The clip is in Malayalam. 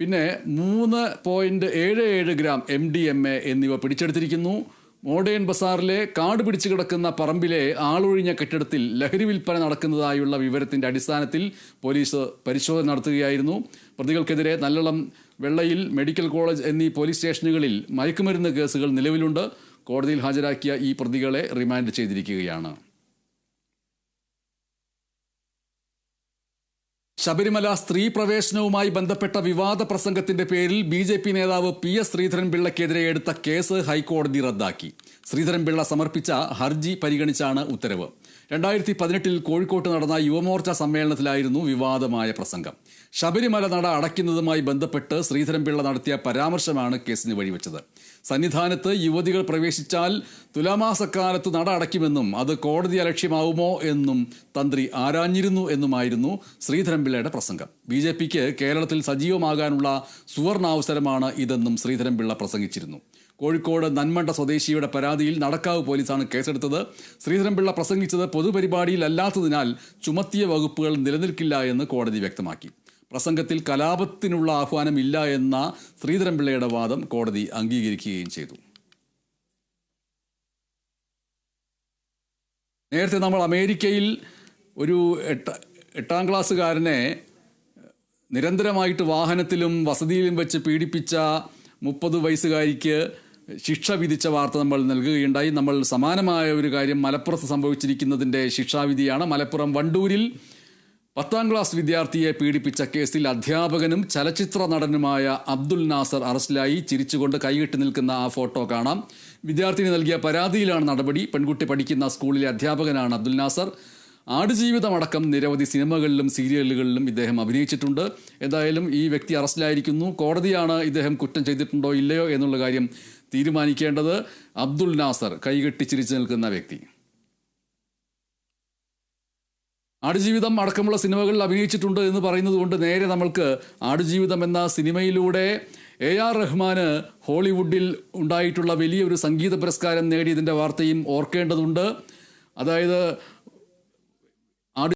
പിന്നെ മൂന്ന് പോയിന്റ് ഏഴ് ഏഴ് gram M D M A എന്നിവ പിടിച്ചെടുത്തിരിക്കുന്നു. മോഡേൺ ബസാറിലെ കാട് പിടിച്ചു കിടക്കുന്ന പറമ്പിലെ ആളൊഴിഞ്ഞ കെട്ടിടത്തിൽ ലഹരി വിൽപ്പന നടക്കുന്നതായുള്ള വിവരത്തിന്റെ അടിസ്ഥാനത്തിൽ പോലീസ് പരിശോധന നടത്തുകയായിരുന്നു. പ്രതികൾക്കെതിരെ നല്ലളം വെള്ളയിൽ മെഡിക്കൽ കോളേജ് എന്നീ പോലീസ് സ്റ്റേഷനുകളിൽ മയക്കുമരുന്ന് കേസുകൾ നിലവിലുണ്ട്. കോടതിയിൽ ഹാജരാക്കിയ ഈ പ്രതികളെ റിമാൻഡ് ചെയ്തിരിക്കുകയാണ്. ശബരിമല സ്ത്രീ പ്രവേശനവുമായി ബന്ധപ്പെട്ട വിവാദ പ്രസംഗത്തിന്റെ പേരിൽ ബി ജെ പി നേതാവ് പി എസ് ശ്രീധരൻപിള്ളയ്ക്കെതിരെ എടുത്ത കേസ് ഹൈക്കോടതി റദ്ദാക്കി. ശ്രീധരൻപിള്ള സമർപ്പിച്ച ഹർജി പരിഗണിച്ചാണ് ഉത്തരവ്. രണ്ടായിരത്തി പതിനെട്ടിൽ കോഴിക്കോട്ട് നടന്ന യുവമോർച്ച സമ്മേളനത്തിലായിരുന്നു വിവാദമായ പ്രസംഗം. ശബരിമല നട അടയ്ക്കുന്നതുമായി ബന്ധപ്പെട്ട് ശ്രീധരൻപിള്ള നടത്തിയ പരാമർശമാണ് കേസിന് വഴിവെച്ചത്. സന്നിധാനത്ത് യുവതികൾ പ്രവേശിച്ചാൽ തുലാമാസക്കാലത്ത് നട അടയ്ക്കുമെന്നും അത് കോടതി അലക്ഷ്യമാവുമോ എന്നും തന്ത്രി ആരാഞ്ഞിരുന്നു എന്നുമായിരുന്നു ശ്രീധരൻപിള്ളയുടെ പ്രസംഗം. ബി ജെ പിക്ക് കേരളത്തിൽ സജീവമാകാനുള്ള സുവർണാവസരമാണ് ഇതെന്നും ശ്രീധരൻപിള്ള പ്രസംഗിച്ചിരുന്നു. കോഴിക്കോട് നന്മണ്ട സ്വദേശിയുടെ പരാതിയിൽ നടക്കാവ് പോലീസാണ് കേസെടുത്തത്. ശ്രീധരൻപിള്ള പ്രസംഗിച്ചത് പൊതുപരിപാടിയിലല്ലാത്തതിനാൽ ചുമത്തിയ വകുപ്പുകൾ നിലനിൽക്കില്ല എന്ന് കോടതി വ്യക്തമാക്കി. പ്രസംഗത്തിൽ കലാപത്തിനുള്ള ആഹ്വാനം ഇല്ല എന്ന ശ്രീധരൻപിള്ളയുടെ വാദം കോടതി അംഗീകരിക്കുകയും ചെയ്തു. നേരത്തെ നമ്മൾ അമേരിക്കയിൽ ഒരു എട്ട എട്ടാം ക്ലാസ്സുകാരനെ നിരന്തരമായിട്ട് വാഹനത്തിലും വസതിയിലും വെച്ച് പീഡിപ്പിച്ച മുപ്പത് വയസ്സുകാരിക്ക് ശിക്ഷ വിധിച്ച വാർത്ത നമ്മൾ നൽകുകയുണ്ടായി. നമ്മൾ സമാനമായ ഒരു കാര്യം മലപ്പുറത്ത് സംഭവിച്ചിരിക്കുന്നതിന്റെ ശിക്ഷാവിധിയാണ്. മലപ്പുറം വണ്ടൂരിൽ പത്താം ക്ലാസ് വിദ്യാർത്ഥിയെ പീഡിപ്പിച്ച കേസിൽ അധ്യാപകനും ചലച്ചിത്ര നടനുമായ അബ്ദുൽ നാസർ അറസ്റ്റിലായി. ചിരിച്ചുകൊണ്ട് കൈകെട്ടി നിൽക്കുന്ന ആ ഫോട്ടോ കാണാം. വിദ്യാർത്ഥിനി നൽകിയ പരാതിയിലാണ് നടപടി. പെൺകുട്ടി പഠിക്കുന്ന സ്കൂളിലെ അധ്യാപകനാണ് അബ്ദുൽ നാസർ. ആടുജീവിതമടക്കം നിരവധി സിനിമകളിലും സീരിയലുകളിലും ഇദ്ദേഹം അഭിനയിച്ചിട്ടുണ്ട്. എന്തായാലും ഈ വ്യക്തി അറസ്റ്റിലായിരിക്കുന്നു. കോടതിയാണ് ഇദ്ദേഹം കുറ്റം ചെയ്തിട്ടുണ്ടോ ഇല്ലയോ എന്നുള്ള കാര്യം തീരുമാനിക്കേണ്ടത് അബ്ദുൽ നാസർ കൈകെട്ടി ചിരിച്ചു നിൽക്കുന്ന വ്യക്തി. ആടുജീവിതം അടക്കമുള്ള സിനിമകളിൽ അഭിനയിച്ചിട്ടുണ്ട് എന്ന് പറയുന്നത് കൊണ്ട് നേരെ നമ്മൾക്ക് ആടുജീവിതം എന്ന സിനിമയിലൂടെ എ ആർ റഹ്മാന് ഹോളിവുഡിൽ ഉണ്ടായിട്ടുള്ള വലിയൊരു സംഗീത പുരസ്കാരം നേടിയതിന്റെ വാർത്തയും ഓർക്കേണ്ടതുണ്ട്. അതായത്